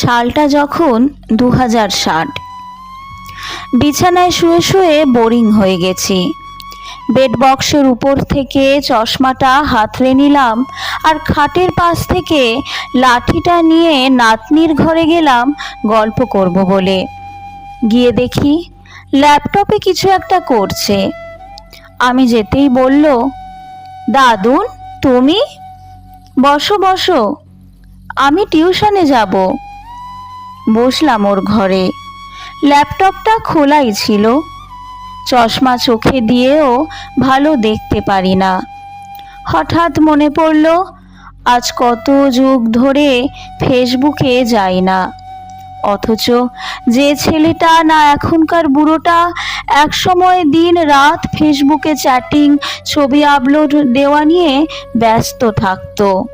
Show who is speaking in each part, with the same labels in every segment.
Speaker 1: সালটা যখন দু হাজার ষাট। বিছানায় শুয়ে শুয়ে বোরিং হয়ে গেছি। বেড বক্সের উপর থেকে চশমাটা হাতড়ে নিলাম আর খাটের পাশ থেকে লাঠিটা নিয়ে নাতনির ঘরে গেলাম গল্প করব বলে। গিয়ে দেখি ল্যাপটপে কিছু একটা করছে। আমি যেতেই বলল, দাদুন, তুমি? বসো বসো। আমি টিউশনে যাব। বসলাম ওর ঘরে। ল্যাপটপটা খোলাই ছিল। চশমা চোখে দিয়েও ভালো দেখতে পারি না। হঠাৎ মনে পড়ল, আজ কত যুগ ধরে ফেসবুকে যাই না। অথচ যে ছেলেটা না এখনকার বুড়োটা একসময় দিন রাত ফেসবুকে চ্যাটিং, ছবি আপলোড দেওয়া নিয়ে ব্যস্ত থাকতো।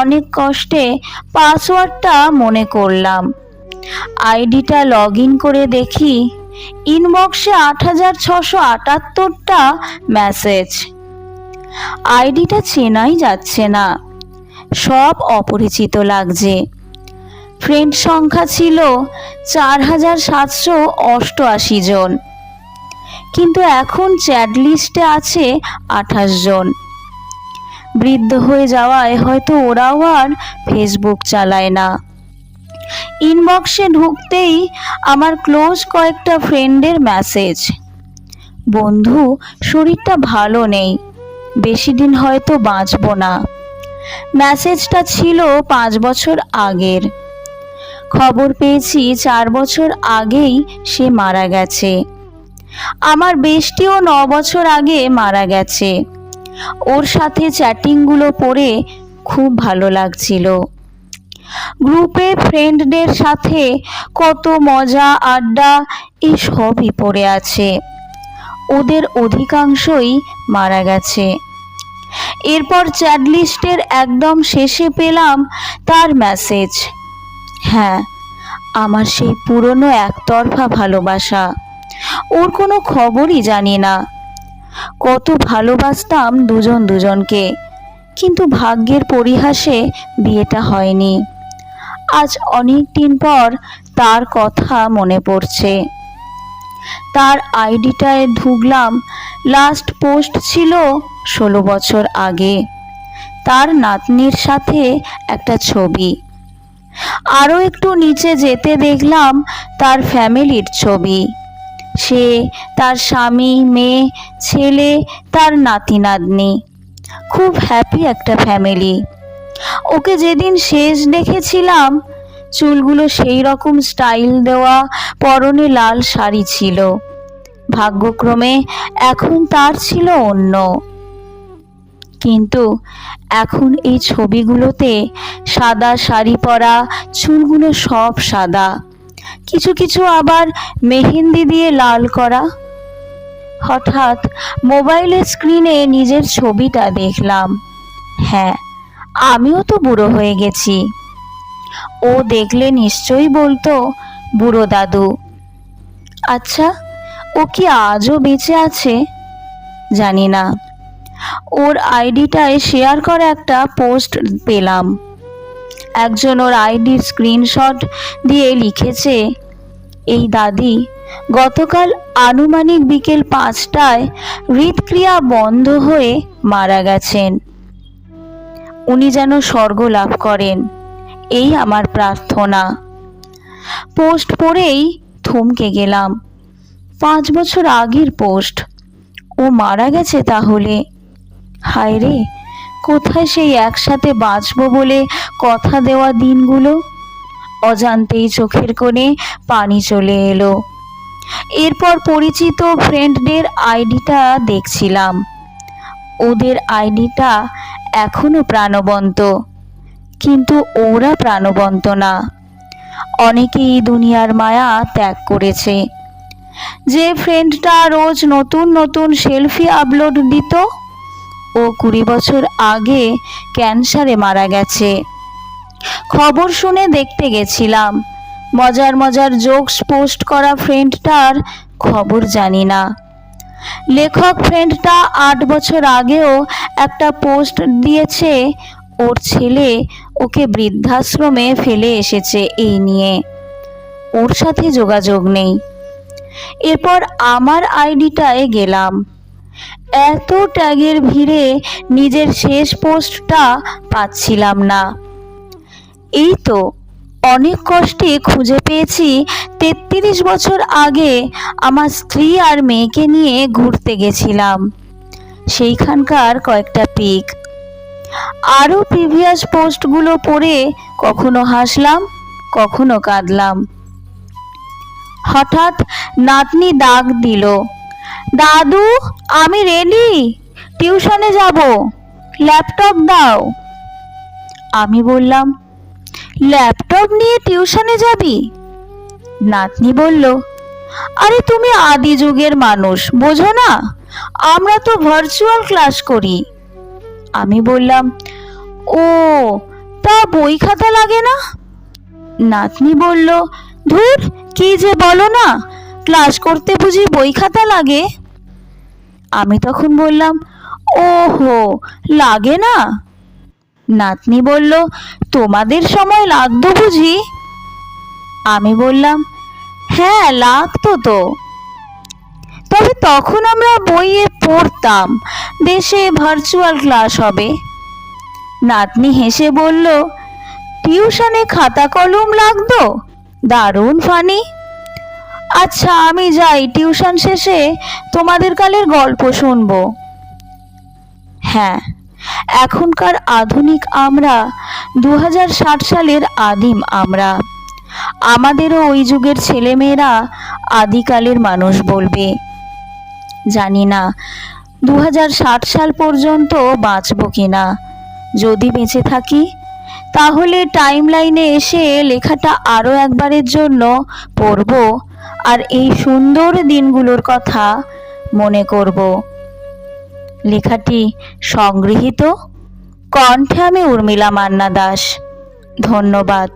Speaker 1: অনেক কষ্টে পাসওয়ার্ডটা মনে করলাম। আইডিটা লগ ইন করে দেখি ইনবক্সে আট হাজার ছশো আটাত্তরটা মেসেজ। আইডিটা চেনাই যাচ্ছে না। সব অপরিচিত লাগছে। ফ্রেন্ড সংখ্যা ছিল চার হাজার সাতশো অষ্টআশি জন। কিন্তু এখন চ্যাট লিস্টে আছে আঠাশ জন। বৃদ্ধ হয়ে যাওয়ায় হয়তো ওরাও আর ফেসবুক চালায় না। ইনবক্সে ঢুকতেই আমার ক্লোজ কয়েকটা ফ্রেন্ডের মেসেজ বন্ধু, শরীরটা ভালো নেই। বেশি দিন হয়তো বাঁচবো না। মেসেজটা ছিল পাঁচ বছর আগের। খবর পেয়েছি চার বছর আগেই সে মারা গেছে। আমার বেশটিও ন বছর আগে মারা গেছে। ওর সাথে চ্যাটিংগুলো পড়ে খুব ভালো লাগছিল। গ্রুপে ফ্রেন্ডদের সাথে কত মজা, আড্ডা এই সবই পড়ে আছে। ওদের অধিকাংশই মারা গেছে। এরপর চ্যাট লিস্টের একদম শেষে পেলাম তার মেসেজ। হ্যাঁ আমার সেই পুরনো একতরফা ভালোবাসা। ওর কোনো খবরই জানি না। কত ভালোবাসতাম দুজন দুজনকে, কিন্তু ভাগ্যের পরিহাসে বিয়েটা হয়নি। আজ অনেক দিন পর তার কথা মনে পড়ছে। তার আইডিটায় ঢুকলাম লাস্ট পোস্ট ছিল ষোলো বছর আগে। তার নাতনির সাথে একটা ছবি। আরও একটু নিচে যেতে দেখলাম তার ফ্যামিলির ছবি। সে তার স্বামী, মেয়ে, ছেলে, তার নাতি, নাতনি। খুব হ্যাপি একটা ফ্যামিলি ওকে যেদিন শেষ দেখেছিলাম, চুলগুলো সেই রকম স্টাইল দেওয়া পরনে লাল শাড়ি ছিল। ভাগ্যক্রমে এখন তার ছিল অন্য। কিন্তু এখন এই ছবিগুলোতে সাদা শাড়ি পরা চুলগুলো সব সাদা। কিছু কিছু আবার মেহেন্দি দিয়ে লাল করা। হঠাৎ মোবাইলের স্ক্রিনে নিজের ছবিটা দেখলাম। হ্যাঁ আমিও তো বুড়ো হয়ে গেছি। ও দেখলে নিশ্চয়ই বলতো, বুড়ো দাদু আচ্ছা ও কি আজও বেঁচে আছে? জানি না। ওর আইডিটায় শেয়ার করা একটা পোস্ট পেলাম। একজন ওর আইডির স্ক্রিনশট দিয়ে লিখেছে, এই দাদি, গতকাল আনুমানিক বিকেল পাঁচটায় হৃদক্রিয়া বন্ধ হয়ে মারা গেছেন। উনি যেন স্বর্গ লাভ করেন। এই আমার প্রার্থনা। পোস্ট পড়েই থমকে গেলাম। পাঁচ বছর আগের পোস্ট। ও মারা গেছে তাহলে? হায় রে কোথায় সেই একসাথে বাঁচবো বলে কথা দেওয়া দিনগুলো? অজান্তেই চোখের কোণে পানি চলে এলো। এরপর পরিচিত ফ্রেন্ডদের আইডিটা দেখছিলাম। ওদের আইডিটা এখনও প্রাণবন্ত, কিন্তু ওরা প্রাণবন্ত না। অনেকেই দুনিয়ার মায়া ত্যাগ করেছে। যে ফ্রেন্ডটা রোজ নতুন নতুন সেলফি আপলোড দিত ও কুড়ি বছর আগে ক্যান্সারে মারা গেছে। খবর শুনে দেখতে গেছিলাম। মজার মজার জোকস পোস্ট করা ফ্রেন্ডটার খবর জানি না। লেখক ফ্রেন্ডটা আট বছর আগেও একটা পোস্ট দিয়েছে, ওর ছেলে ওকে বৃদ্ধাশ্রমে ফেলে এসেছে এই নিয়ে। ওর সাথে যোগাযোগ নেই। এরপর আমার আইডিটায় গেলাম। এত ট্যাগের ভিড়ে নিজের শেষ পোস্টটা পাচ্ছিলাম না। এই তো, অনেক কষ্টে খুঁজে পেয়েছি তেত্রিশ বছর আগে আমার স্ত্রী আর মেয়েকে নিয়ে ঘুরতে গেছিলাম। সেইখানকার কয়েকটা পিক। আরও প্রিভিয়াস পোস্টগুলো পড়ে কখনো হাসলাম, কখনো কাঁদলাম। হঠাৎ নাতনি দাগ দিল দাদু, আমি রেডি টিউশনে যাব। ল্যাপটপ দাও। আমি বললাম ল্যাপটপ নিয়ে টিউশনে যাবি? নাতনি বলল, আরে তুমি আদি যুগের মানুষ, বোঝো না? আমরা তো ভার্চুয়াল ক্লাস করি। আমি বললাম, ও, তা বই খাতা লাগে না? নাতনি বলল, ধুর, কি যে বলো না? ক্লাস করতে বুঝি বই খাতা লাগে? আমি তখন বললাম, ওহো, লাগে না? নাতনি বলল, তোমাদের সময় লাগতো বুঝি? আমি বললাম হ্যাঁ লাগতো তো। তবে তখন আমরা বইয়ে পড়তাম, দেশে ভার্চুয়াল ক্লাস হবে। নাতনি হেসে বলল, টিউশনে খাতা কলম লাগতো? দারুণ, ফানি। আচ্ছা আমি যাই। টিউশন শেষে তোমাদের কালের গল্প শুনব। হ্যাঁ এখনকার আধুনিক আমরা দু সালের আদিম আমরা। আমাদেরও ওই যুগের ছেলেমেয়েরা আদিকালের মানুষ বলবে। জানি না দু হাজার ষাট সাল পর্যন্ত বাঁচব কি না যদি বেঁচে থাকি, তাহলে টাইম লাইনে এসে লেখাটা আরও একবারের জন্য পড়ব। আর এই সুন্দর দিনগুলোর কথা মনে করব। লেখাটি সংগৃহীত। কণ্ঠে আমি উর্মিলা মান্না দাস। ধন্যবাদ।